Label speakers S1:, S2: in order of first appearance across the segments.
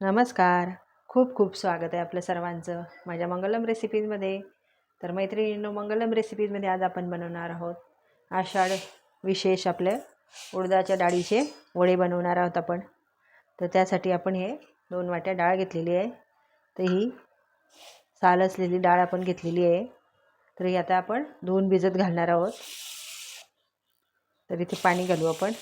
S1: नमस्कार. खूप खूप स्वागत आहे आपलं सर्वांचं माझ्या मंगलम रेसिपीजमध्ये तर मैत्रिणींनो मंगलम रेसिपीजमध्ये आज आपण बनवणार आहोत आषाढ विशेष आपल्या उडदाच्या डाळीचे वडे बनवणार आहोत आपण. तर त्यासाठी आपण हे दोन वाट्या डाळ घेतलेली आहे. तर ही साल असलेली डाळ आपण घेतलेली आहे. तर ही आता आपण धुवून भिजत घालणार आहोत. तर इथे पाणी घालू आपण.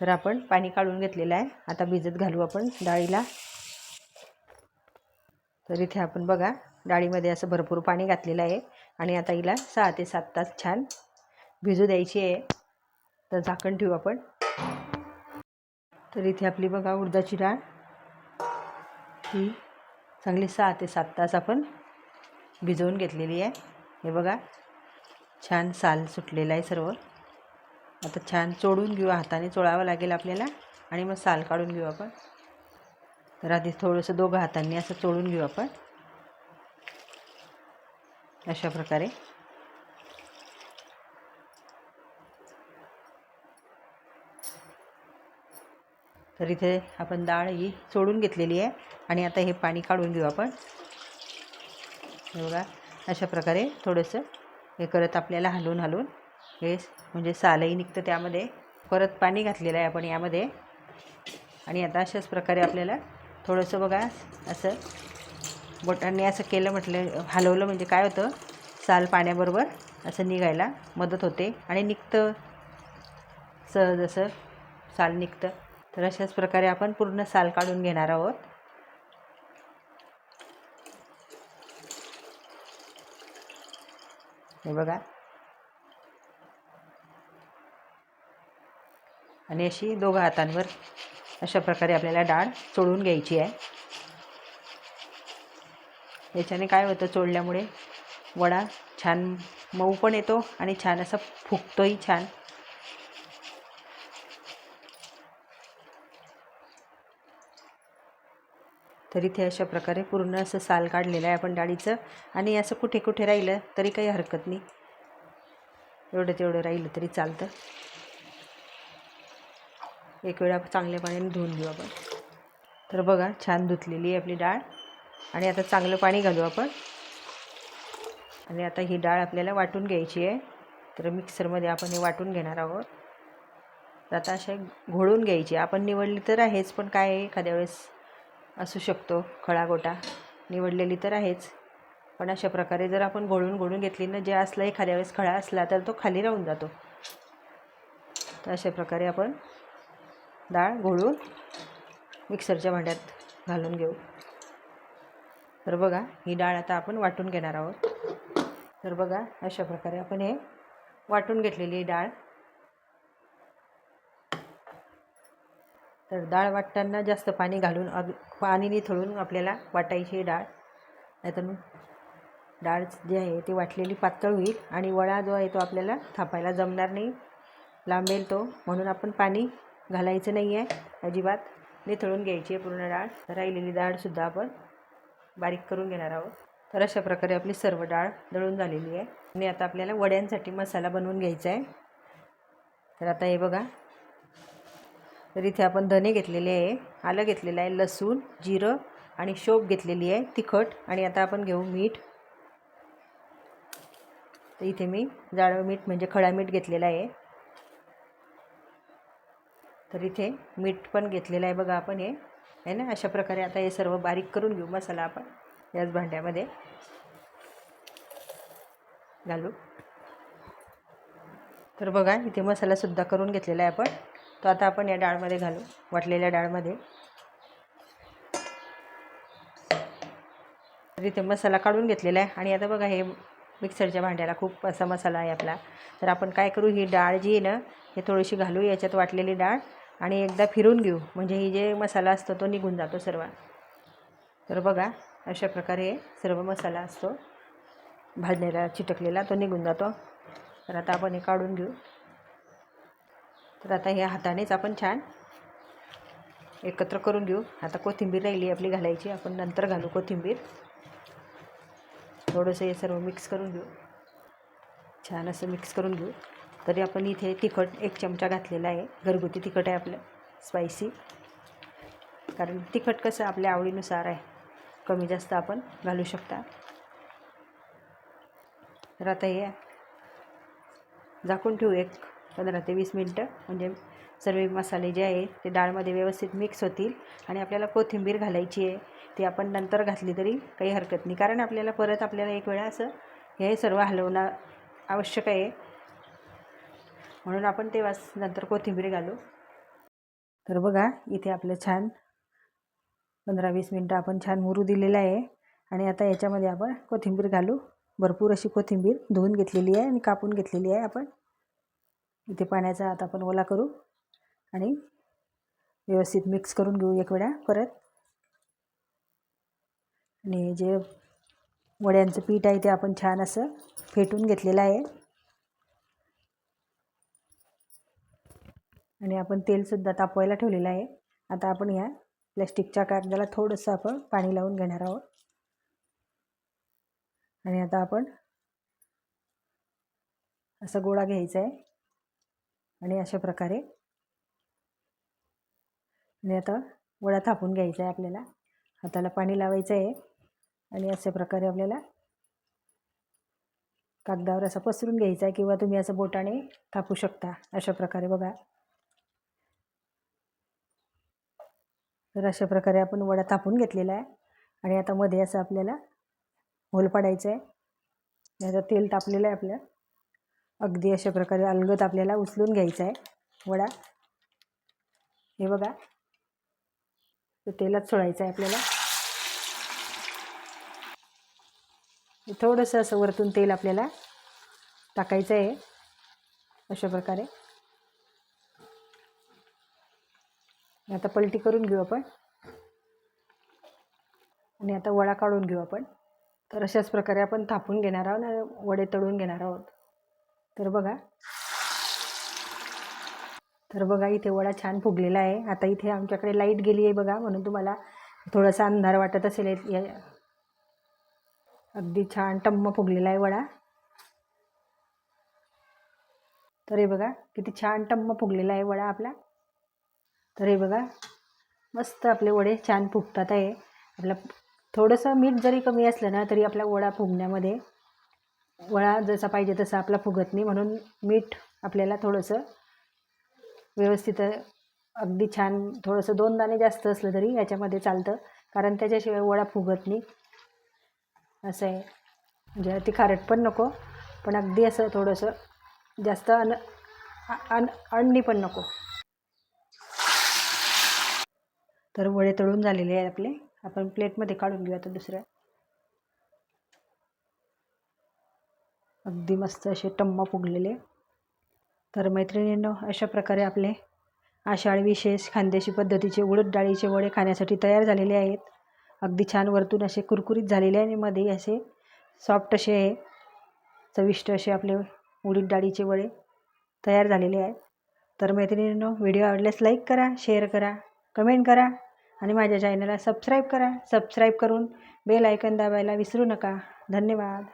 S1: तर आपण पाणी काढून घेतलेलं आहे. आता भिजत घालू आपण डाळीला. तर इथे आपण बघा डाळीमध्ये असं भरपूर पाणी घातलेलं आहे आणि आता हिला सहा ते सात तास छान भिजू द्यायची आहे. तर झाकण ठेवू आपण. तर इथे आपली बघा उडदाची डाळ. ही चांगली सहा ते सात तास आपण भिजवून घेतलेली आहे. हे बघा छान साल सुटलेला आहे सर्व. आता छान चोडून घेऊ हाताने चोळावं लागेल आपल्याला. आणि मग साल काढून घेऊ आपण. तर आधी थोडंसं दोघं हातांनी असं चोळून घेऊ आपण. अशा प्रकारे. तर इथे आपण डाळ ही चोडून घेतलेली आहे. आणि आता हे पाणी काढून घेऊ आपण. बघा अशा प्रकारे थोडंसं हे करत आपल्याला हलवून हलवून. हे म्हणजे सालही निघतं त्यामध्ये. परत पाणी घातलेलं आहे आपण यामध्ये. आणि आता अशाच प्रकारे आपल्याला थोडंसं बघा असं बोटांनी असं केलं म्हटलं हलवलं म्हणजे काय होतं? साल पाण्याबरोबर असं निघायला मदत होते आणि निघतं. सहज असं साल निघतं. तर अशाच प्रकारे आपण पूर्ण साल काढून घेणार आहोत. हे बघा. आणि अशी दोघं हातांवर अशा प्रकारे आपल्याला डाळ चोळून घ्यायची आहे. याच्याने काय होतं चोळल्यामुळे वडा छान मऊ पण येतो आणि छान असा फुगतोही छान. तर इथे अशा प्रकारे पूर्ण असं साल काढलेलं आहे आपण डाळीचं. आणि असं कुठे कुठे राहिलं तरी काही हरकत नाही. एवढं तेवढं राहिलं तरी चालतं. एक वेळा चांगल्या पाण्याने धुवून घेऊ आपण. तर बघा छान धुतलेली आहे आपली डाळ. आणि आता चांगलं पाणी घालू आपण. आणि आता ही डाळ आपल्याला वाटून घ्यायची आहे. तर मिक्सरमध्ये आपण हे वाटून घेणार आहोत. तर आता अशा घोळून घ्यायची. आपण निवडली तर आहेच पण काय एखाद्या वेळेस असू शकतो खळा गोटा निवडलेली तर आहेच. पण अशा प्रकारे जर आपण घोळून घोळून घेतली ना जे असलं एखाद्या वेळेस खळा असला तर तो खाली राहून जातो. तर अशा प्रकारे आपण डाळ घोळून मिक्सरच्या भांड्यात घालून घेऊ. तर बघा ही डाळ आता आपण वाटून घेणार आहोत. तर बघा अशा प्रकारे आपण हे वाटून घेतलेली डाळ. तर डाळ वाटताना जास्त पाणी घालून अग पाणी निथळून आपल्याला वाटायची डाळ. नाहीतर मग डाळ जी आहे ती वाटलेली पातळ होईल आणि वडा जो आहे तो आपल्याला थापायला जमणार नाही. लांबेल तो म्हणून आपण पाणी घालायचं नाही आहे. अजिबात निथळून घ्यायची आहे पूर्ण डाळ. राहिलेली डाळसुद्धा आपण बारीक करून घेणार आहोत. तर अशा प्रकारे आपली सर्व डाळ दळून झालेली आहे. आणि आता आपल्याला वड्यांसाठी मसाला बनवून घ्यायचा आहे. तर आता हे बघा. तर इथे आपण धने घेतलेले आहे आलं घेतलेलं आहे लसूण जिरं आणि शोप घेतलेली आहे तिखट आणि आता आपण घेऊ मीठ. तर इथे मी जाळं मीठ म्हणजे खडा मीठ घेतलेलं आहे. तर इथे मीठ पण घेतलेलं आहे बघा आपण हे. आहे ना? अशा प्रकारे आता हे सर्व बारीक करून घेऊ मसाला आपण याच भांड्यामध्ये. घालू. तर बघा इथे मसालासुद्धा करून घेतलेला आहे आपण. तो आता आपण या डाळमध्ये घालू वाटलेल्या डाळमध्ये. तर इथे मसाला काढून घेतलेला आहे. आणि आता बघा हे मिक्सरच्या भांड्याला खूप असा मसाला आहे आपला. तर आपण काय करू ही डाळ जी आहे ना हे थोडीशी घालू. याच्यात वाटलेली डाळ आणि एकदा फिरून घेऊ. म्हणजे ही जे मसाला असतो तो निघून जातो सर्व तर बघा अशा प्रकारे सर्व मसाला असतो. भाजलेला चिटकलेला तो निघून जातो. तर आता आपण हे काढून घेऊ. तर आता हे हातानेच आपण छान एकत्र करून घेऊ. आता कोथिंबीर राहिली आपली घालायची. आपण नंतर घालू कोथिंबीर. थोडंसं हे सर्व मिक्स करून घेऊ. छान असं मिक्स करून घेऊ. तरी आपण इथे तिखट एक चमचा घातलेला आहे. घरगुती तिखट आहे आपलं स्पायसी कारण तिखट कसं आपल्या आवडीनुसार आहे. कमी जास्त आपण घालू शकता. तर आता हे झाकून ठेवू एक पंधरा ते वीस मिनटं. म्हणजे सर्व मसाले जे आहे ते डाळमध्ये व्यवस्थित मिक्स होतील आणि आपल्याला कोथिंबीर घालायची आहे. ती आपण नंतर घातली तरी काही हरकत नाही. कारण आपल्याला परत आपल्याला एक वेळा असं हे सर्व हलवणं आवश्यक आहे. म्हणून आपण तेव्हाच नंतर कोथिंबीर घालू. तर बघा इथे आपलं छान पंधरा वीस मिनटं आपण छान मुरू दिलेलं आहे. आणि आता याच्यामध्ये आपण कोथिंबीर घालू. भरपूर अशी कोथिंबीर धुवून घेतलेली आहे आणि कापून घेतलेली आहे आपण. इथे पाण्याचा आता आपण ओला करू आणि व्यवस्थित मिक्स करून घेऊ एक वेळा परत. आणि जे वड्यांचं पीठ आहे ते आपण छान असं फेटून घेतलेलं आहे. आणि आपण तेलसुद्धा तापवायला ठेवलेलं आहे. आता आपण या प्लॅस्टिकच्या कागदाला थोडंसं आपण पाणी लावून घेणार आहोत. आणि आता आपण असा गोळा घ्यायचा आहे. आणि अशा प्रकारे आणि आता वडा थापून घ्यायचा आहे आपल्याला. हाताला पाणी लावायचं आहे. आणि अशा प्रकारे आपल्याला कागदावर असं पसरून घ्यायचं आहे किंवा तुम्ही असं बोटाने थापू शकता. अशा प्रकारे बघा. तर अशा प्रकारे आपण वडा तापून घेतलेला आहे. आणि आता मध्ये असं आपल्याला होल पाडायचं आहे आता तेल तापलेलं आहे आपल्या अगदी अशा प्रकारे अलगद आपल्याला उचलून घ्यायचा आहे वडा. हे बघा. ते तेलात सोडायचं आहे आपल्याला. थोडंसं असं वरतून तेल आपल्याला टाकायचं आहे. अशा प्रकारे. आता पलटी करून घेऊ आपण. आणि आता वडा काढून घेऊ आपण. तर अशाच प्रकारे आपण थापून घेणार आहोत आणि वडे तळून घेणार आहोत. तर बघा. तर बघा इथे वडा छान फुगलेला आहे. आता इथे आमच्याकडे लाइट गेली आहे बघा म्हणून तुम्हाला थोडासा अंधार वाटत असेल. या अगदी छान टम्म फुगलेला आहे वडा. तर हे बघा किती छान टम्म फुगलेला आहे वडा आपला. तर हे बघा मस्त आपले वडे छान फुगतात आहे. आपला थोडंसं मीठ जरी कमी असलं ना तरी आपला वडा फुगण्यामध्ये वडा जसा पाहिजे तसा आपला फुगत नाही. म्हणून मीठ आपल्याला थोडंसं व्यवस्थित अगदी छान थोडंसं दोन दाणे जास्त असलं तरी याच्यामध्ये चालतं. कारण त्याच्याशिवाय वडा फुगत नाही. असं आहे. म्हणजे ती खारट पण नको पण अगदी असं थोडंसं जास्त अन अन अण्णी पण नको. तर वडे तळून झालेले आहे आपले. आपण प्लेटमध्ये काढून घेऊ आता दुसऱ्या. अगदी मस्त असे टम्मा फुगलेले. तर मैत्रिणींनो अशा प्रकारे आपले आषाढ विशेष खानदेशी पद्धतीचे उडद डाळीचे वडे खाण्यासाठी तयार झालेले आहेत. अगदी छान वरतून असे कुरकुरीत झालेले आहे आणि मध्ये असे सॉफ्ट असे आहे चविष्ट असे आपले उडीद डाळीचे वडे तयार झालेले आहेत. तर मैत्रिणींनो व्हिडिओ आवडल्यास लाईक करा शेअर करा. कमेंट करा आणि माझ्या चॅनलला सबस्क्राईब करा. सबस्क्राईब करून बेल आयकन दाबायला विसरू नका. धन्यवाद.